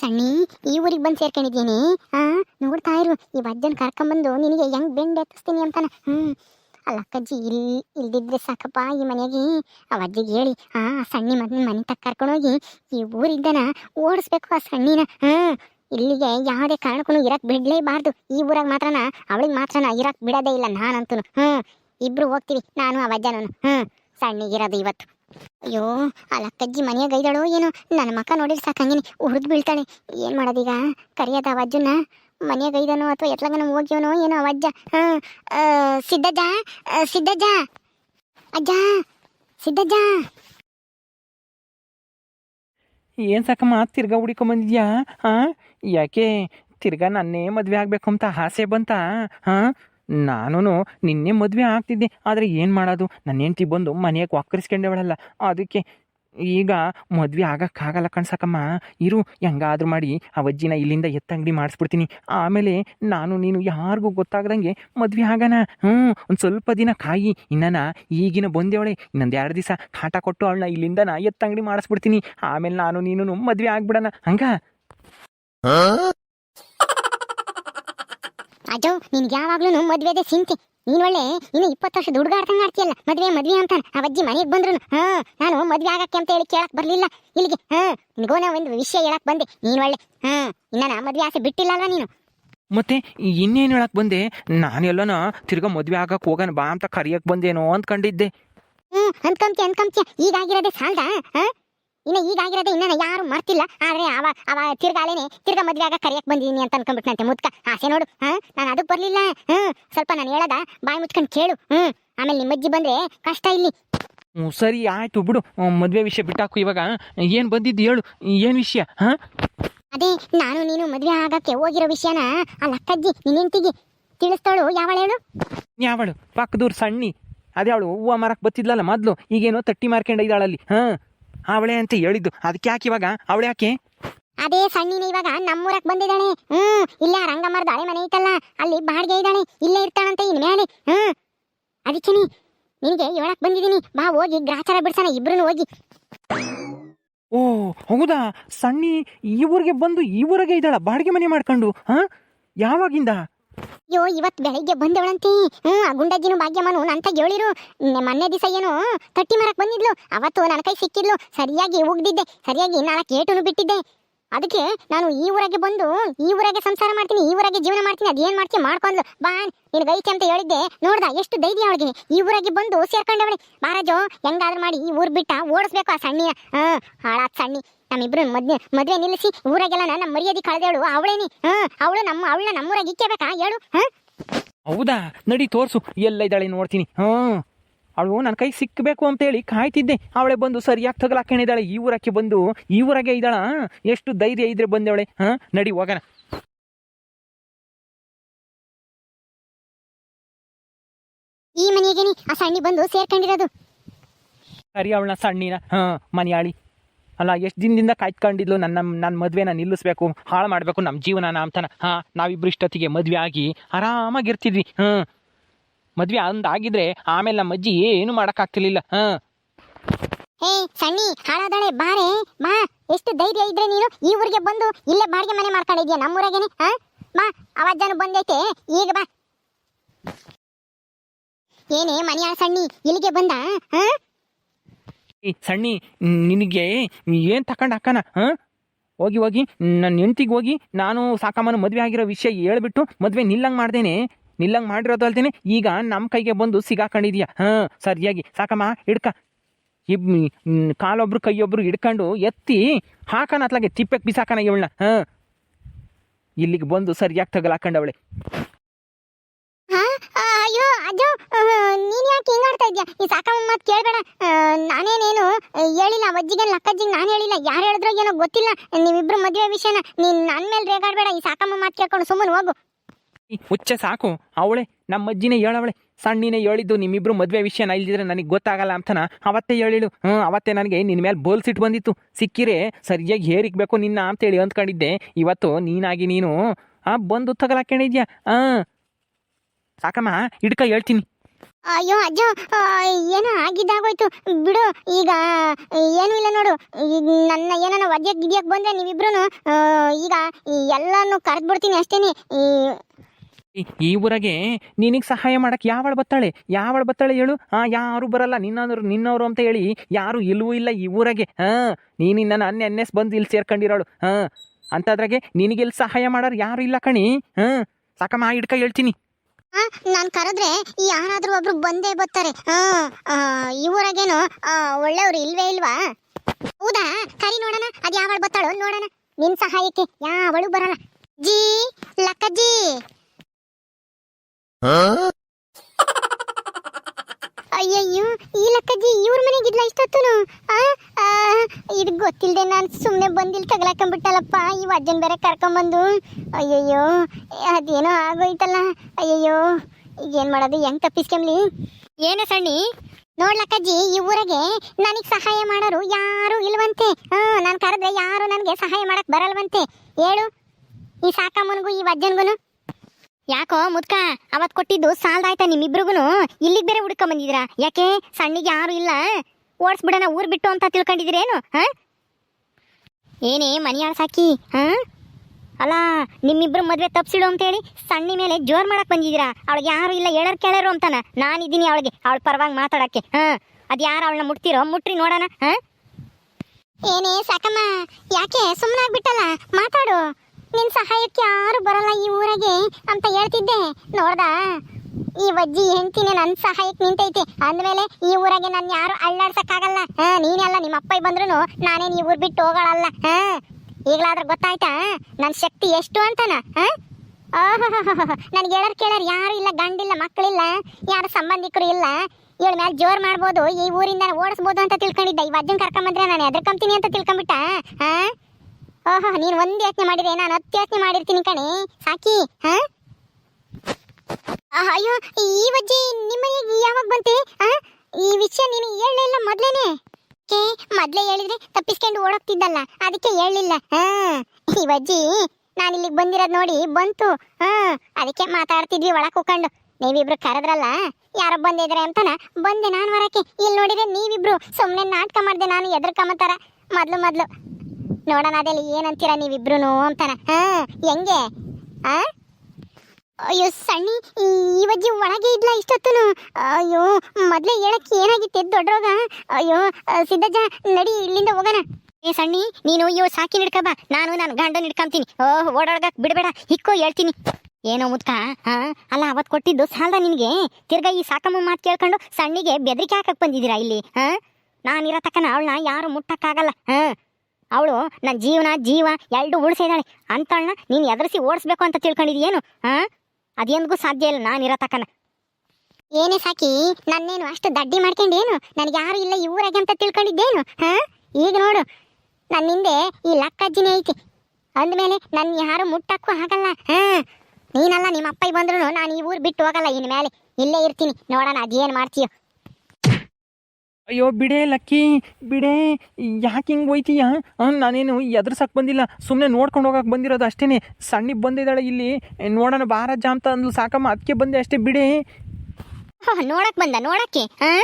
ಸಣ್ಣಿ, ಈ ಊರಿಗೆ ಬಂದು ಸೇರ್ಕೊಂಡಿದ್ದೀನಿ. ಆ, ನೋಡ್ತಾ ಇರು, ಈ ವಜ್ಜನ್ ಕರ್ಕೊಂಬಂದು ನಿನಗೆ ಹೆಂಗ್ ಬೆಂಡ್ ಎತ್ತಿಸ್ತೀನಿ ಅಂತಾನ. ಹ್ಮ್. ಅಲ್ಲ ಅಕ್ಕಜ್ಜಿ ಇಲ್ಲಿ ಇಲ್ದಿದ್ರೆ ಸಾಕಪ್ಪ ಈ ಮನೆಗೆ. ಆ ಅಜ್ಜಿಗೆ ಹೇಳಿ, ಆ, ಸಣ್ಣಿ ಮನೆ ಮನೆ ತಕ್ಕ ಕರ್ಕೊಂಡೋಗಿ ಈ ಊರಿದ್ದನ ಓಡಿಸ್ಬೇಕು ಆ ಸಣ್ಣಿನ. ಹ್ಮ್. ಇಲ್ಲಿಗೆ ಯಾವುದೇ ಕಾರಣಕ್ಕೂ ಇರಕ್ ಬಿಡ್ಲೇಬಾರ್ದು. ಈ ಊರಾಗ ಮಾತ್ರನ, ಅವಳಿಗೆ ಮಾತ್ರನ ಇರಕ್ ಬಿಡೋದೇ ಇಲ್ಲ ನಾನಂತೂ ಹ್ಮ್. ಇಬ್ರು ಹೋಗ್ತೀವಿ, ನಾನು ಆ ಅಜ್ಜನೂ ಹ್ಮ್. ಸಣ್ಣಿಗಿರೋದು ಇವತ್ತು. ಅಯ್ಯೋ, ಆ ಲಕ್ಕಜ್ಜಿ ಮನೆಯಾಗ ಐದಳೋ ಏನೋ ನನ್ನ ಮಕ್ಕ ನೋಡಿದ್ರೆ ಸಾಕಂಗಿನಿ ಉರಿದು ಬೀಳ್ತಾಳೆ. ಏನು ಮಾಡೋದೀಗ? ಕರಿಯದ ಅವಜ್ಜನ್ನ ಮನೆಯಾಗ ಐದನೋ ಅಥವಾ ಎತ್ಲಗನ ಹೋಗ್ಯವನೋ ಏನೋ ಅವಜ್ಜ ಹಾಂ ಸಿದ್ದಜ್ಜ ಸಿದ್ದಜ್ಜ. ಅಜ್ಜ, ಸಿದ್ದಜ್ಜ. ಏನು ಸಾಕಮ್ಮ, ತಿರ್ಗಾ ಹುಡಿಕೊಂಬಂದಿದ್ಯಾ? ಹಾಂ, ಯಾಕೆ ತಿರ್ಗಾ ನನ್ನೇ ಮದುವೆ ಆಗಬೇಕು ಅಂತ ಆಸೆ ಬಂತಾ? ಹಾಂ ನಾನು ನಿನ್ನೆ ಮದುವೆ ಆಗ್ತಿದ್ದೆ, ಆದರೆ ಏನು ಮಾಡೋದು? ನನ್ನ ಹೆಂಡ್ತಿ ಬಂದು ಮನೆಯಾಗೆ ಒಕ್ಕರಿಸ್ಕೊಂಡೇವಳಲ್ಲ ಅದಕ್ಕೆ ಈಗ ಮದುವೆ ಆಗೋಕ್ಕಾಗಲ್ಲ ಕಣ್ಸಕ್ಕಮ್ಮ ಇರು, ಹೆಂಗಾದ್ರೂ ಮಾಡಿ, ಆ ಅಜ್ಜಿನ ಇಲ್ಲಿಂದ ಎತ್ತಂಗಡಿ ಮಾಡಿಸ್ಬಿಡ್ತೀನಿ. ಆಮೇಲೆ ನಾನು ನೀನು ಯಾರಿಗೂ ಗೊತ್ತಾಗ್ದಂಗೆ ಮದುವೆ ಆಗೋಣ. ಹ್ಞೂ, ಒಂದು ಸ್ವಲ್ಪ ದಿನ ಕಾಯಿ, ಇನ್ನನ ಈಗಿನ ಬಂದೇವಳೆ, ಇನ್ನೊಂದು ಎರಡು ದಿವಸ ಕಾಟ ಕೊಟ್ಟು ಅವಳನ್ನ ಇಲ್ಲಿಂದ ನಾ ಎತ್ತಂಗಡಿ ಮಾಡಿಸ್ಬಿಡ್ತೀನಿ. ಆಮೇಲೆ ನಾನು ನೀನು ಮದುವೆ ಆಗ್ಬಿಡೋಣ. ಹಂಗ? ಅಜ್ಜೋ ನಿನ್ಗೆ ಯಾವಾಗ್ಲೂ ಮದ್ವೆದೆ ಚಿಂತೆ. ನೀನ್ ಒಳ್ಳೆ ಇನ್ನು ಇಪ್ಪತ್ತು ವರ್ಷದ ಹುಡುಗ ಆಡ್ತಂಗ ಆಡ್ತೀಯಲ್ಲ ಮದ್ವೆ ಮದ್ವೆ ಅಂತ. ಆ ಅಜ್ಜಿ ಮನೆಗೆ ಬಂದ್ರು ಹಾ ನಾನು ಮದ್ವೆ ಆಗಕ್ಕೆ ಅಂತ ಹೇಳಿ ಕೇಳಕ್ ಬರ್ಲಿಲ್ಲ. ಇಲ್ಲಿಗೆ ಹಾ ನಿನಗೋನ ಒಂದು ವಿಷಯ ಹೇಳಕ್ ಬಂದೆ. ನೀನ್ ಒಳ್ಳೆ ಹಾ ಇನ್ನ ನಾ ಮದ್ವೆ ಆಸೆ ಬಿಟ್ಟಿಲ್ಲ ಅಲ್ವಾ ನೀನು? ಮತ್ತೆ ಇನ್ನೇನು ಹೇಳಕ್ ಬಂದೆ? ನಾನೆಲ್ಲನ ತಿರ್ಗಾ ಮದ್ವೆ ಆಗಕ್ಕೆ ಹೋಗನ್ ಬಾ ಅಂತ ಕರಿಯಕ್ಕೆ ಬಂದೇನೋ ಅಂದ್ಕೊಂಡಿದ್ದೆ. ಹ್ಮ್ ಅನ್ಕೊಂತೀಯ ಈಗ ಈಗಾಗಿರೋದೇ ಸಾಲ್ದ? ಹಾ? ಇನ್ನ ಈಗಾಗಿರೋದೇ ಇನ್ನ ಯಾರು ಮರ್ತಿಲ್ಲ. ಆದ್ರೆ ಅವ ಅವ ತಿರ್ಗಾಲೇನೆ ತಿರ್ಗಾ ಮದ್ವೆ ಆಗ ಕರಿಯಕ್ ಬಂದಿದ್ದೀನಿ ಅಂತ ಅನ್ಕೊಂಡ್ಬಿಟ್ನಂತೆ ಮುದ್ಕ. ಆಸೆ ನೋಡು ಹಾ ನಾನು ಅದಕ್ಕೆ ಬರ್ಲಿಲ್ಲ. ಹ್ಮ್ ಸ್ವಲ್ಪ ನಾನು ಹೇಳದ ಬಾಯಿ ಮುಚ್ಕೊಂಡು ಕೇಳು. ಹ್ಮ್ ಆಮೇಲೆ ನಿಮ್ಮಜ್ಜಿ ಬಂದ್ರೆ ಕಷ್ಟ ಇಲ್ಲಿ. ಹ್ಞೂ ಸರಿ ಆಯ್ತು ಬಿಡು. ಮದುವೆ ವಿಷಯ ಬಿಟ್ಟಾಕು ಇವಾಗ. ಏನು ಬಂದಿದ್ದು ಹೇಳು ಏನು ವಿಷಯ ಹಾಂ? ಅದೇ ನಾನು ನೀನು ಮದ್ವೆ ಆಗಕ್ಕೆ ಹೋಗಿರೋ ವಿಷಯನ ಆ ಲಕ್ಕಜ್ಜಿ ನಿನ್ನೆಂತಿಗೆ ತಿಳಿಸ್ತಾಳು. ಯಾವಳು ಹೇಳು? ಯಾವಳು? ಪಕ್ಕದೂರು ಸಣ್ಣಿ. ಅದೇ ಅವಳು ಹೂವು ಮಾರಕ್ಕೆ ಬತ್ತಿದ್ಲಲ್ಲ ಮೊದಲು. ಈಗೇನೋ ತಟ್ಟಿ ಮಾರ್ಕೊಂಡು ಇದ್ದಾಳಲ್ಲಿ ಹಾಂ? ಅವಳೆ ಅಂತ ಹೇಳಿದ್ದು. ಅದಕ್ಕೆ ಯಾಕೆ ಇವಾಗ? ಅವಳೆ ಯಾಕೆ? ಅದೇ ಸಣ್ಣಿನ ಇವಾಗ ನಮ್ಮೂರಕ್ ಬಂದಿದ್ದಾಳೆ. ಹ್ಮ್ ಇಲ್ಲ ರಂಗಮ್ಮರ ದಾಳೆ ಮನೆ ಐತಲ್ಲ ಅಲ್ಲಿ ಬಾಡಿಗೆ ಇದ್ದಾಳೆ. ಇಲ್ಲೇ ಇರ್ತಾಳಂತೆ ಇನ್ ಮೇಲೆ ಹ್ಮ್. ಅದಕ್ಕೆ ನಿನ್ಗೆ ಹೇಳಕ್ ಬಂದಿದ್ದೀನಿ. ಬಾ ಹೋಗಿ ಗ್ರಾಚಾರ ಬಿಡ್ಸಣ ಇಬ್ರು ಹೋಗಿ. ಓ ಹೌದಾ? ಸಣ್ಣಿ ಈ ಊರಿಗೆ ಬಂದು ಈ ಊರಿಗೆ ಇದ್ದಾಳ ಬಾಡಿಗೆ ಮನೆ ಮಾಡ್ಕೊಂಡು ಹಾಂ? ಯಾವಾಗಿಂದ? ಅಯ್ಯೋ, ಇವತ್ ಬೆಳಿಗ್ಗೆ ಬಂದವಳಂತೆ. ಹ್ಮ್, ಆ ಗುಂಡಜ್ಜಿನು ಭಾಗ್ಯಮ್ಮನು ನಂತ ಹೇಳಿರು. ಮೊನ್ನೆ ದಿವಸ ಏನು ತಟ್ಟಿ ಮರಕ್ ಬಂದಿದ್ಲು. ಅವತ್ತು ನನ್ನ ಕೈ ಸಿಕ್ಕಿದ್ಲು. ಸರಿಯಾಗಿ ಉಗ್ದಿದ್ದೆ. ಸರಿಯಾಗಿ ನಾಲ್ಕು ಏಟುನು ಬಿಟ್ಟಿದ್ದೆ. ಅದಕ್ಕೆ ನಾನು ಈ ಊರಾಗೆ ಬಂದು, ಈ ಊರಾಗೆ ಸಂಸಾರ ಮಾಡ್ತೀನಿ, ಈ ಊರಾಗೆ ಜೀವನ ಮಾಡ್ತೀನಿ, ಅದೇನ್ ಮಾಡ್ತೀನಿ ಮಾಡ್ಕೊಂಡ್ಲು. ಬಾ ನಿನಗೆ ಐತೆ ಅಂತ ಹೇಳಿದ್ದೆ. ನೋಡ್ದ, ಎಷ್ಟು ಧೈರ್ಯ ಅವಳಿಗೆ. ಈ ಊರಾಗೆ ಬಂದು ಸೇರ್ಕೊಂಡವಳೆ. ಮಹಾರಾಜು, ಹೆಂಗಾದ್ರೂ ಮಾಡಿ, ಈ ಊರ್ ಬಿಟ್ಟ ಓಡಿಸ್ಬೇಕು ಆ ಸಣ್ಣಿನ ಆ ಹಾಳಾತ್ ಸಣ್ಣಿ. ನಮ್ಮಿಬ್ರು ಮದ್ವೆ ಮದ್ವೆ ನಿಲ್ಲಿಸಿ ಊರಾಗೆಲ್ಲ ನಮ್ಮ ಮರ್ಯಾದೆ ಕಳೆದೇಳು ಅವಳೇನಿ ಹಾ ಅವಳು ನಮ್ಮ ಅವಳನ್ನ ನಮ್ಮೂರಾಗ ಇಕ್ಕೇಬೇಕಾ ಹೇಳು. ಹಾ? ಹೌದಾ? ನಡಿ ತೋರ್ಸು. ಎಲ್ಲ ಇದ್ದಾಳೆ ನೋಡ್ತೀನಿ. ಹಾ. ಅವಳು ನನ್ನ ಕೈ ಸಿಕ್ಕಬೇಕು ಅಂತ ಹೇಳಿ ಕಾಯ್ತಿದ್ದೆ. ಅವಳೆ ಬಂದು ಸರಿಯಾಗಿ ತಗಲಾಕೊಂಡಿದ್ದಾಳೆ ಈ ಊರಕ್ಕೆ ಬಂದು ಈ ಊರಾಗೆ ಇದ್ದಾಳ? ಎಷ್ಟು ಧೈರ್ಯ ಇದ್ರೆ ಬಂದವಳೆ? ಹಾಂ ನಡಿ ಹೋಗೋಣ. ಈ ಮನೆಗೇನಿ ಆ ಸಣ್ಣಿ ಬಂದು ಸೇರ್ಕೊಂಡಿರೋದು. ಸರಿ ಅವಳನ್ನ ಸಣ್ಣಿನ. ಹಾಂ ಮನೆಯಾಳಿ. ಅಲ್ಲ, ಎಷ್ಟು ದಿನದಿಂದ ಕಾಯ್ಕೊಂಡಿದ್ಲು ನನ್ನ ನನ್ನ ಮದುವೆನ ನಿಲ್ಲಿಸ್ಬೇಕು, ಹಾಳು ಮಾಡಬೇಕು ನಮ್ಮ ಜೀವನನ ಅಂತಾನ. ಹಾಂ ನಾವಿಬ್ರು ಇಷ್ಟೊತ್ತಿಗೆ ಮದುವೆ ಆಗಿ ಆರಾಮಾಗಿರ್ತಿದ್ವಿ. ಹ್ಞೂ ಮದುವೆ ಅಂದಾಗಿದ್ರೆ ಆಮೇಲೆ ನಮ್ಮ ಅಜ್ಜಿ ಏನು ಮಾಡೋಕ್ಕಾಗ್ತಿರ್ಲಿಲ್ಲ. ಹಾಂ. ಹೇ, ಸಣ್ಣಿ, ಹಾಳಾದಾಳೆ, ಬಾರೆ. ಬಾ ಎಷ್ಟು ಧೈರ್ಯ ಇದ್ರೆ ನೀನು? ಈ ಊರಿಗೆ ಬಂದು ಇಲ್ಲೇ ಬಾಡಿಗೆ ಮನೆ ಮಾಡ್ಕೊಂಡಿದ್ಯಾ? ನಮ್ಮೂರಾಗೇನೆ ಹಾ? ಬಾ ಅವಾಜಾನು ಬಂದೈತೆ ಈಗ ಬಾ. ಏನೇ ಮನೆಯ ಸಣ್ಣಿ, ಇಲ್ಲಿಗೆ ಬಂದ? ಹಾ? ಏ, ಸಣ್ಣಿ, ನಿನಗೆ ಏನು ತಕೊಂಡು ಹಾಕನ, ಹಾಂ? ಹೋಗಿ ಹೋಗಿ ನನ್ನ ಹೆಂಡ್ತಿಗೆ ಹೋಗಿ ನಾನು ಸಾಕಮ್ಮನ ಮದುವೆ ಆಗಿರೋ ವಿಷಯ ಹೇಳ್ಬಿಟ್ಟು ಮದುವೆ ನಿಲ್ಲಂಗೆ ಮಾಡ್ದೇನೆ. ನಿಲ್ಲಂಗೆ ಮಾಡಿರೋದು ಅಲ್ದೇನೆ ಈಗ ನಮ್ಮ ಕೈಗೆ ಬಂದು ಸಿಗಾಕೊಂಡಿದ್ಯಾ? ಹಾಂ, ಸರಿಯಾಗಿ. ಸಾಕಮ್ಮ, ಹಿಡ್ಕ. ಇಬ್ ಕಾಲೊಬ್ರು, ಕೈಯೊಬ್ರು ಹಿಡ್ಕೊಂಡು ಎತ್ತಿ ಹಾಕನ ಅತ್ಲಾಗೆ ತಿಪ್ಪಕ್ಕೆ ಬಿಸಾಕನ ಇವಳನ್ನ ಹಾಂ? ಇಲ್ಲಿಗೆ ಬಂದು ಸರಿಯಾಗಿ ತಗಲಾಕೊಂಡವಳೆ ಆ, ನೀನ್ ಯಾಕೆ ಹಿಂಗಾಡ್ತಾ ಇದ್ಯಾ? ಈ ಸಾಕಮ್ಮ ಮಾತು ಕೇಳಬೇಡ. ನಾನೇನೇನು ಹೇಳಿಲ್ಲ ಅಜ್ಜಿಗೆ ಅಕ್ಕಜ್ಜಿಗೆ ನಾನು ಹೇಳಿಲ್ಲ ಯಾರು ಹೇಳಿದ್ರೋ ಏನೋ ಗೊತ್ತಿಲ್ಲ ನೀವಿಬ್ರು ಮದುವೆ ವಿಷಯನ ನೀನ್ ನನ್ನ ಮೇಲೆ ರೇಗಾಡ್ಬೇಡ ಈ ಸಾಕಮ್ಮ ಮಾತು ಕೇಳ್ಕೊಂಡು ಸುಮ್ಮನೆ ಹೋಗು. ಹುಚ್ಚ ಸಾಕು ಅವಳೆ ನಮ್ಮ ಅಜ್ಜಿನೇ ಹೇಳವಳೆ. ಸಣ್ಣಿನೇ ಹೇಳಿದ್ದು ನಿಮ್ಮಿಬ್ರು ಮದುವೆ ವಿಷಯನ ಇಲ್ದಿದ್ರೆ ನನಗೆ ಗೊತ್ತಾಗಲ್ಲ ಅಂತನ. ಅವತ್ತೇ ಹೇಳಿಳು ಹ್ಞೂ ಅವತ್ತೇ ನನಗೆ ನಿನ್ನ ಮೇಲೆ ಬೋಲ್ಸಿಟ್ಟು ಬಂದಿತ್ತು. ಸಿಕ್ಕಿರೆ ಸರಿಯಾಗಿ ಹೇರಿಕ್ಬೇಕು ನಿನ್ನ ಅಂತೇಳಿ ಅಂದ್ಕೊಂಡಿದ್ದೆ. ಇವತ್ತು ನೀನಾಗಿ ನೀನು ಆ ಬಂದು ತಗಲಾಕೊಂಡಿದ್ಯಾ ಹಾಂ ಸಾಕಮ್ಮ ಹಿಡ್ಕ ಹೇಳ್ತೀನಿ. ಅಯ್ಯೋ ಅಜ್ಜ ಏನೋ ಆಗಿದ್ದಾಗೋಯ್ತು. ಬಿಡು ಈಗ ಏನೂ ಇಲ್ಲ ನೋಡು. ಈಗ ನನ್ನ ಏನೋ ಒದ್ಯಕ್ ಗಿದ್ಯಕ್ ಬಂದ್ರೆ ನೀವಿಬ್ರು ಈಗ ಎಲ್ಲಾನು ಕರೆದ್ಬಿಡ್ತೀನಿ ಅಷ್ಟೇನೆ. ಈ ಈ- ಈ ಊರಾಗೆ ನಿನಗೆ ಸಹಾಯ ಮಾಡಕ್ಕೆ ಯಾವಳು ಬತ್ತಾಳೆ? ಯಾವಳು ಬತ್ತಾಳೆ ಹೇಳು? ಹಾ ಯಾರು ಬರಲ್ಲ. ನಿನ್ನಾದ್ರು ನಿನ್ನವರು ಅಂತ ಹೇಳಿ ಯಾರು ಇಲ್ಲವೂ ಇಲ್ಲ ಈ ಊರಾಗೆ. ಹಾ ನೀನು ನನ್ನ ಅನ್ನ ಎನ್ ಎಸ್ ಬಂದು ಇಲ್ಲಿ ಸೇರ್ಕೊಂಡಿರೋಳು. ಹಾಂ ಅಂಥದ್ರಾಗೆ ನಿನಗೆಲ್ಲಿ ಸಹಾಯ ಮಾಡೋರು ಯಾರು ಇಲ್ಲ ಕಣಿ. ಹಾಂ ಸಾಕಮ್ಮ ಹಿಡ್ಕ ಹೇಳ್ತೀನಿ. ನಾನು ಕರೆದ್ರೆ ಯಾರಾದ್ರೂ ಒಬ್ರು ಬಂದೇ ಬರ್ತಾರೆ. ಈ ಊರಾಗೇನು ಒಳ್ಳೆಯವ್ರು ಇಲ್ವೇ ಇಲ್ವಾ? ಹೌದಾ? ಕರಿ ನೋಡೋಣ ಅದ್ ಯಾವಳು ಬರ್ತಾಳೋ ನೋಡೋಣ. ನಿನ್ ಸಹಾಯಕ್ಕೆ ಯಾವಳು ಬರಲ್ಲ. ಜೀ ಲಕ್ಕಜ್ಜಿ. ಅಯ್ಯಯ್ಯೋ ಈ ಲಕ್ಕಜ್ಜಿ ಇವ್ರ ಮನೆಗಿದ್ಲ ಇಷ್ಟೊತ್ತು ಇದು ಗೊತ್ತಿಲ್ಲದೆ ನಾನು ಸುಮ್ಮನೆ ಬಂದಿಲ್ ತಗಲಾಕಂಬಿಟ್ಟಲ್ಲಪ್ಪ ಈ ಅಜ್ಜನ್ ಬೇರೆ ಕರ್ಕೊಂಬಂದು. ಅಯ್ಯಯ್ಯೋ, ಅದೇನೋ ಆಗೋಯ್ತಲ್ಲ, ಅಯ್ಯಯ್ಯೋ ಈಗ ಏನ್ ಮಾಡೋದು, ಹೆಂಗ್ ತಪ್ಪಿಸ್ಕೊಂಬ್ಲಿ? ಏನೇ ಸಣ್ಣಿ? ನೋಡ್ಲಕ್ಕಜ್ಜಿ ಈ ಊರಿಗೆ ನನಗ್ ಸಹಾಯ ಮಾಡೋರು ಯಾರು ಇಲ್ವಂತೆ. ಹಾಂ ನಾನು ಕರೆದ್ರೆ ಯಾರು ನನಗೆ ಸಹಾಯ ಮಾಡಕ್ ಬರಲ್ವಂತೆ. ಹೇಳು, ಈ ಸಾಕಮ್ಮನಿಗೂ, ಈ ಅಜ್ಜನ್ಗೂ ಯಾಕೋ ಮುದ್ಕ ಅವತ್ ಕೊಟ್ಟಿದ್ದು ಸಾಲದಾಯ್ತಾ ನಿಮ್ಮಿಬ್ರಿಗೂ ಇಲ್ಲಿಗೆ ಬೇರೆ ಹುಡ್ಕೊಂಡ್ ಬಂದಿದ್ರ ಯಾಕೆ, ಸಣ್ಣಿಗೆ ಯಾರು ಇಲ್ಲ? ಓಡಿಸ್ಬಿಡೋಣ, ಊರು ಬಿಟ್ಟು ಅಂತ ತಿಳ್ಕೊಂಡಿದ್ದೀರೇನು, ಹಾ? ಏನೇ ಮನೆ ಸಾಕಿ, ಹಾ? ಅಲ್ಲ ನಿಮ್ಮಿಬ್ರು ಮದ್ವೆ ತಪ್ಸಿಡು ಅಂತೇಳಿ ಸಣ್ಣ ಮೇಲೆ ಜೋರ್ ಮಾಡಕ್ಕೆ ಬಂದಿದ್ದೀರಾ? ಅವಳಿಗೆ ಯಾರು ಇಲ್ಲ, ಹೇಳರ್ ಕೇಳರು ಅಂತಾನ. ನಾನಿದ್ದೀನಿ ಅವಳಿಗೆ, ಅವಳ ಪರವಾಗಿ ಮಾತಾಡಕ್ಕೆ, ಹಾ? ಅದು ಯಾರು ಅವಳನ್ನ ಮುಟ್ತಿರೋ, ಮುಟ್ರಿ ನೋಡೋಣ, ಹಾ? ಏನೇ ಸಾಕಮ್ಮ, ಯಾಕೆ ಸುಮ್ಮನಾಗ್ಬಿಟ್ಟಲ್ಲ ಮಾತಾಡು. ನಿನ್ ಸಹಾಯಕ್ಕೆ ಯಾರು ಬರಲ್ಲ ಈ ಊರಿಗೆ ಅಂತ ಹೇಳ್ತಿದ್ದೆ, ನೋಡ್ದ? ಈ ವಜ್ಜಿ ಹೆಂಡತಿನೇ ನನ್ನ ಸಹಾಯಕ್ಕೆ ನಿಂತೈತಿ. ಅಂದ್ಮೇಲೆ ಈ ಊರಾಗೆ ನಾನು ಯಾರು ಅಳ್ಳಾಡ್ಸಕ್ಕಾಗಲ್ಲ. ಹಾ ನೀನೆಲ್ಲ ನಿಮ್ಮ ಅಪ್ಪ ಬಂದ್ರು ನಾನೇನ್ ಈ ಊರ್ ಬಿಟ್ಟು ಹೋಗೋಳಲ್ಲ. ಹಾ, ಈಗಲಾದ್ರೆ ಗೊತ್ತಾಯ್ತಾ? ನನ್ನ ಶಕ್ತಿ ಎಷ್ಟು ಅಂತನ? ನನ್ಗೆ ಹೇಳರ್ ಕೇಳರ್ ಯಾರು ಇಲ್ಲ, ಗಂಡಿಲ್ಲ, ಮಕ್ಕಳಿಲ್ಲ, ಯಾರು ಸಂಬಂಧಿಕರು ಇಲ್ಲ. ಇವಳ ಮೇಲೆ ಜೋರ್ ಮಾಡ್ಬೋದು, ಈ ಊರಿಂದ ಓಡಿಸ್ಬೋದು ಅಂತ ತಿಳ್ಕೊಂಡಿದ್ದ. ಈ ವಜ್ಜನ್ ಕರ್ಕೊಂಬಂದ್ರೆ ನಾನು ಎದ್ರಕಂತೀನಿ ಅಂತ ತಿಳ್ಕೊಂಬಿಟ್ಟ. ಹಾ? ಓಹೋ ನೀನು ಒಂದ್ ಯೋಚನೆ ಮಾಡಿದ್ರೆ ನಾನು ಹತ್ತು ಯೋಚನೆ ಮಾಡಿರ್ತೀನಿ ಕಣಿ. ಸಾಕಿ, ಹಾ? ಅಯ್ಯೋ, ಈ ಬಜ್ಜಿ ನಿಮ್ಮನೆಗೆ ಯಾವಾಗ ಬಂತೆ ಈ ವಿಷಯ ನೀನು ಹೇಳಲಿಲ್ಲ ಮೊದ್ಲೇನೆ. ಏ ಮೊದ್ಲೇ ಹೇಳಿದ್ರೆ ತಪ್ಪಿಸ್ಕೊಂಡು ಓಡೋಗ್ತಿದ್ದಲ್ಲ, ಅದಕ್ಕೆ ಹೇಳಲಿಲ್ಲ. ಹಾ, ಈ ಬಜ್ಜಿ ನಾನು ಇಲ್ಲಿಗೆ ಬಂದಿರೋದು ನೋಡಿ ಬಂತು. ಹ್ಮ್ ಅದಕ್ಕೆ ಮಾತಾಡ್ತಿದ್ವಿ ಒಳಗೆ ಕೂಕೊಂಡು ನೀವಿಬ್ರು ಕರೆದ್ರಲ್ಲ, ಯಾರೋ ಬಂದಿದ್ರೆ ಅಂತನ, ಬಂದೆ ನಾನು ಹೊರಕ್ಕೆ ಇಲ್ಲಿ ನೋಡಿದ್ರೆ ನೀವಿಬ್ರು ಸುಮ್ಮನೆ ನಾಟಕ ಮಾಡ್ದೆ ನಾನು ಎದ್ರಕಂಬತ್ತಾರ ಮೊದ್ಲು, ಮೊದಲು. ನೋಡೋಣ ಅದೆಲ್ಲ ಏನಂತೀರ ನೀವಿಬ್ರು ಅಂತಾನ. ಹಾ, ಹೆಂಗೆ? ಆ? ಅಯ್ಯೋ ಸಣ್ಣಿ, ಈ ವಜ್ಜಿ ಒಳಗೆ ಇದ್ಲ ಇಷ್ಟೊತ್ತನು. ಅಯ್ಯೋ, ಮೊದ್ಲೇ ಹೇಳಕ್ಕೆ ಏನಾಗಿತ್ತೆ ದೊಡ್ಡರೋಗ ಅಯ್ಯೋ ಸಿದ್ದಜಾ ಸಿದ್ದಜ್ಜ, ನಡಿ, ಇಲ್ಲಿಂದ ಹೋಗೋಣ. ಏ ಸಣ್ಣಿ, ನೀನು ಅಯ್ಯೋ ಸಾಕಿ ಬಾ. ನಾನು ನಾನು ಗಂಡನ ಹಿಡ್ಕೊಂತೀನಿ ಓ ಓಡಾಡಕ್ ಬಿಡಬೇಡ. ಹಿಕ್ಕೋ ಹೇಳ್ತೀನಿ. ಏನೋ ಮುದ್ಕ ಹಾ ಅಲ್ಲ, ಅವತ್ ಕೊಟ್ಟಿದ್ದು ಸಾಲ್ದ ನಿನಗೆ? ತಿರ್ಗಾ ಈ ಸಾಕಮ್ಮ ಮಾತು ಕೇಳ್ಕೊಂಡು ಸಣ್ಣಿಗೆ ಬೆದರಿಕೆ ಹಾಕಕ್ ಬಂದಿದ್ದೀರಾ ಇಲ್ಲಿ ಹಾ ನಾನಿರೋ ತಕ್ಕನ ಅವಳನ್ನ ಯಾರು ಮುಟ್ಟಕ್ಕಾಗಲ್ಲ ಹಾ ಅವಳು ನನ್ನ ಜೀವನ, ಜೀವ ಎರಡು ಉಳಿಸಿದಾಳೆ. ಅಂತಳನ್ನ ನೀನು ಎದುರಿಸಿ ಓಡಿಸ್ಬೇಕು ಅಂತ ತಿಳ್ಕೊಂಡಿದ್ಯೇನು ಹಾ ಅದೇಂದಿಗೂ ಸಾಧ್ಯ ಇಲ್ಲ ನಾನಿರೋ ತಕನ. ಏನೇ ಸಾಕಿ, ನನ್ನೇನು ಅಷ್ಟು ದಡ್ಡಿ ಮಾಡ್ಕೊಂಡೇನು? ನನಗೆ ಯಾರು ಇಲ್ಲ ಈ ಊರಾಗೆ ಅಂತ ತಿಳ್ಕೊಂಡಿದ್ದೇನು? ಹಾ? ಈಗ ನೋಡು ನನ್ನ ಹಿಂದೆ ಈ ಲಕ್ಕಜ್ಜಿನೇ ಐತಿ. ಅಂದಮೇಲೆ ನನ್ನ ಯಾರು ಮುಟ್ಟಕ್ಕೂ ಆಗಲ್ಲ, ಹಾ? ನೀನಲ್ಲ ನಿಮ್ಮ ಅಪ್ಪ ಬಂದ್ರು ನಾನು ಈ ಊರು ಬಿಟ್ಟು ಹೋಗಲ್ಲ ಇನ್ ಮೇಲೆ ಇಲ್ಲೇ ಇರ್ತೀನಿ. ನೋಡೋಣ ಅದೇನು ಮಾಡ್ತೀಯೋ. ಅಯ್ಯೋ, ಬಿಡೆ ಲಕ್ಕಿ, ಬಿಡೆ. ಯಾಕೆ ಹಿಂಗೆ ಹೋಯ್ತೀಯ? ನಾನೇನು ಎದುರ್ಸಕ್ಕೆ ಬಂದಿಲ್ಲ. ಸುಮ್ಮನೆ ನೋಡ್ಕೊಂಡು ಹೋಗಕ್ಕೆ ಬಂದಿರೋದು ಅಷ್ಟೇ ಸಣ್ಣಿಗೆ ಬಂದಿದ್ದಾಳೆ ಇಲ್ಲಿ. ನೋಡೋಣ ಬಾರಜ್ಜ ಅಂತ ಅಂದ್ಲು ಸಾಕಮ್ಮ. ಅದಕ್ಕೆ ಬಂದೆ ಅಷ್ಟೇ, ಬಿಡೇ. ನೋಡಕ್ಕೆ ಬಂದ, ನೋಡಕ್ಕೆ. ಹಾಂ?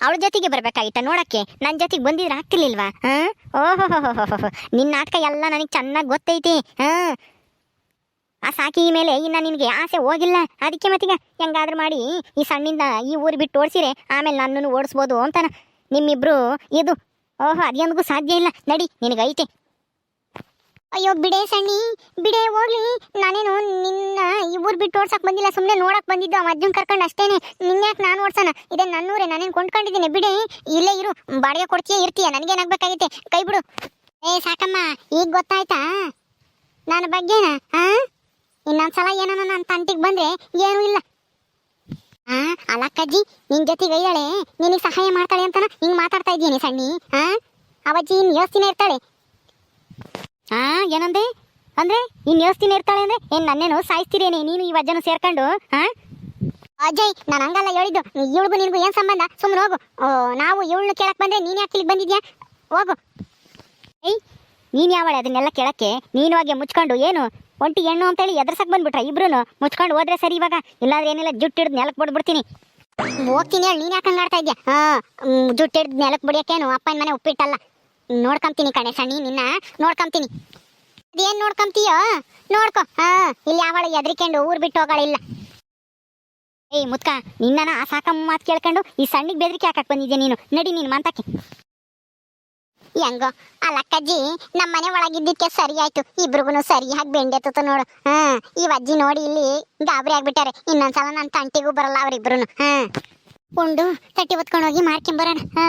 ಅವಳ ಜೊತೆಗೆ ಬರಬೇಕಾಗಿತ್ತ ನೋಡಕ್ಕೆ? ನನ್ನ ಜೊತೆಗೆ ಬಂದಿದ್ರೆ ಆಗ್ತಿರ್ಲಿಲ್ವಾ? ಹಾಂ? ಓಹೋ ನಿನ್ನ ನಾಟಕ ಎಲ್ಲ ನನಗೆ ಚೆನ್ನಾಗಿ ಗೊತ್ತೈತಿ. ಹಾಂ? ಆ ಸಾಕಿ ಮೇಲೆ ಇನ್ನು ನಿನಗೆ ಆಸೆ ಹೋಗಿಲ್ಲ. ಅದಕ್ಕೆ ಮತ್ತೀಗ ಹೆಂಗಾದ್ರೂ ಮಾಡಿ ಈ ಸಣ್ಣಿಂದ ಈ ಊರು ಬಿಟ್ಟು ಓಡಿಸಿರೆ, ಆಮೇಲೆ ನನ್ನನ್ನು ಓಡಿಸ್ಬೋದು ಅಂತಾನ. ನಿಮ್ಮಿಬ್ರು ಇದು ಓಹೋ ಅದೇಂದಿಗೂ ಸಾಧ್ಯ ಇಲ್ಲ. ನಡಿ ನಿನಗೈತೆ ಅಯ್ಯೋ, ಬಿಡೆ ಸಣ್ಣಿ, ಬಿಡೆ ಹೋಗ್ಲಿ. ನಾನೇನು ನಿನ್ನ ಊರ್ ಬಿಟ್ಟು ಓಡ್ಸಕ್ ಬಂದಿಲ್ಲ ಸುಮ್ಮನೆ ನೋಡಕ್ ಬಂದಿದ್ದು. ಆ ಅಜ್ಜನ್ ಕರ್ಕೊಂಡು ಅಷ್ಟೇನೆ. ನಿನ್ಯಾಕ್ ನಾನು ಓಡ್ಸೋಣ? ಇದೇ ನನ್ನೂರೇ, ನಾನೇನು ಕೊಂಡ್ಕೊಂಡಿದ್ದೀನಿ. ಬಿಡೆ, ಇಲ್ಲೇ ಇರು. ಬಾಡಿಗೆ ಕೊಡ್ತೀಯ, ಇರ್ತೀಯ. ನನಗೇನಾಗ್ಬೇಕಾಗೈತೆ? ಕೈ ಬಿಡು. ಏ, ಸಾಕಮ್ಮ, ಈಗ ಗೊತ್ತಾಯ್ತಾ? ನನ್ನ ಬಗ್ಗೆನಾ? ಹಾ ಇನ್ನೊಂದ್ಸಲ ಏನೋ ನನ್ನ ತಂಟಿಗೆ ಬಂದ್ರೆ ಏನೂ ಇಲ್ಲ. ಆ ಅಲ್ಲಕ್ಕಜ್ಜಿ ನಿನ್ ಜೊತೆಗೆ ಐದಾಳೆ ನಿನಗೆ ಸಹಾಯ ಮಾಡ್ತಾಳೆ ಅಂತಾನ ಹಿಂಗ್ ಮಾತಾಡ್ತಾ ಇದ್ದೀನಿ ಸಣ್ಣಿ ಹಾ ಅವಜ್ಜಿ ಇನ್ ಯೋಚನೆ ಇರ್ತಾಳೆ. ಹಾ ಏನಂದೆ? ಅಂದ್ರೆ ಇನ್ ಯೋಚನೆ ಇರ್ತಾಳೆ ಅಂದ್ರೆ ಏನ್ ನನ್ನೇನು ಸಾಯಿಸ್ತಿರೇನೆ ನೀನು ಈ ವಜ್ಜನ ಸೇರ್ಕೊಂಡು ಹಾ ಅಜಯ್ ನಾನು ಹಂಗಲ್ಲ ಹೇಳಿದ್ದು. ಇವಳಿಗೂ ನಿನಗೂ ಏನ್ ಸಂಬಂಧ? ಸುಮ್ಮನೆ ಹೋಗು. ಓ, ನಾವು ಇವಳನ್ನ ಕೇಳಕ್ ಬಂದ್ರೆ ನೀನ್ ಯಾಕೆ ಇಲ್ಲಿಗೆ ಬಂದಿದ್ಯಾ? ಹೋಗು. ಏಯ್ ನೀನ್ ಯಾವಳೆ ಅದನ್ನೆಲ್ಲ ಕೇಳಕ್ಕೆ? ನೀನು ಹಾಗೆ ಮುಚ್ಕೊಂಡು ಏನು? ಒಂಟಿ ಹೆಣ್ಣು ಅಂತೇಳಿ ಎದ್ರಸಕ್ ಬಂದ್ಬಿಟ್ರ ಇಬ್ರು ಮುಚ್ಕೊಂಡು ಹೋದ್ರೆ ಸರಿ ಇವಾಗ. ಇಲ್ಲಾದ್ರೆ ಏನಿಲ್ಲ, ಜುಟ್ಟು ಹಿಡ್ದು ನೆಲಕ್ ಬಿಡ್ಬಿಡ್ತೀನಿ. ಹೋಗ್ತೀನಿ ಹೇಳಿ, ನೀನ್ ಯಾಕಂಗೆ ಮಾಡ್ತಾ ಇದ್ಯಾ? ಹಾ ಜುಟ್ಟು ಹಿಡ್ದು ನೆಲಕ್ಕೆ ಬಿಡಿಯಕ್ಕೇನು? ಅಪ್ಪನ ಮನೆ ಉಪ್ಪಿಟ್ಟಲ್ಲ. ನೋಡ್ಕೊಂತೀನಿ ಕಣೆ ಸಣ್ಣಿ ನಿನ್ನ, ನೋಡ್ಕೊಂತೀನಿ. ಅದೇನ್ ನೋಡ್ಕೊಂತೀಯೋ? ನೋಡ್ಕೊ, ಹಾ, ಇಲ್ಲಿ ಯಾವಳ ಎದ್ರಿಕೊಂಡು ಊರ್ ಬಿಟ್ಟು ಹೋಗಳಿಲ್ಲ ಏಯ್ ಮುತ್ಕ ನಿನ್ನನ ಆ ಸಾಕಮ್ಮ ಮಾತು ಕೇಳ್ಕೊಂಡು ಈ ಸಣ್ಣಿಗೆ ಬೆದರಿಕೆ ಹಾಕಕ್ ಬಂದಿದ್ಯಾ ನೀನು? ನಡಿ ನೀನು, ಮಂತಕ್ಕೆ. ಹೆಂಗೋ? ಆ ಲಕ್ಕಜ್ಜಿ ನಮ್ಮ ಮನೆ ಒಳಗಿದ್ದಕ್ಕೆ ಸರಿ ಆಯ್ತು. ಇಬ್ರಿಗೂ ಸರಿಯಾಗಿ ಬೆಂಡೆತ್ತ ನೋಡು. ಹಾ ಈ ಅಜ್ಜಿ ನೋಡಿ ಇಲ್ಲಿ ಗಾಬರಿ ಆಗ್ಬಿಟ್ಟಾರೆ. ಇನ್ನೊಂದ್ಸಲ ನನ್ನ ತಂಟಿಗೂ ಬರಲ್ಲ ಅವ್ರಿಬ್ರು ಹಾ ಉಂಡು, ತಟ್ಟಿ ಹೊತ್ಕೊಂಡು ಹೋಗಿ ಮಾಡ್ಕೊಂಬರೋಣ ಹಾ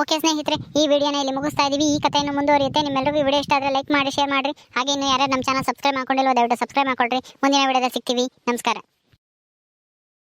ಓಕೆ ಸ್ನೇಹಿತರೆ, ಈ ವಿಡಿಯೋನ ಇಲ್ಲಿ ಮುಗಿಸ್ತಾ ಇದೀವಿ. ಈ ಕಥೆಯನ್ನು ಮುಂದುವರಿಯುತ್ತೆ. ನಿಮ್ಮೆಲ್ಲರಿಗೂ ವಿಡಿಯೋ ಇಷ್ಟ ಆದರೆ ಲೈಕ್ ಮಾಡಿ, ಶೇರ್ ಮಾಡಿರಿ. ಹಾಗೆ ಇನ್ನು ಯಾರು ನಮ್ಮ ಚಾನಲ್ ಸಬ್ಸ್ಕ್ರೈಬ್ ಮಾಡ್ಕೊಂಡಿಲ್ಲ ದಯವಿಟ್ಟು ಸಬ್ಸ್ಕ್ರೈಬ್ ಮಾಡ್ಕೊಳ್ರಿ. ಮುಂದಿನ ವಿಡಿಯೋದಲ್ಲಿ ಸಿಗ್ತೀವಿ. ನಮಸ್ಕಾರ.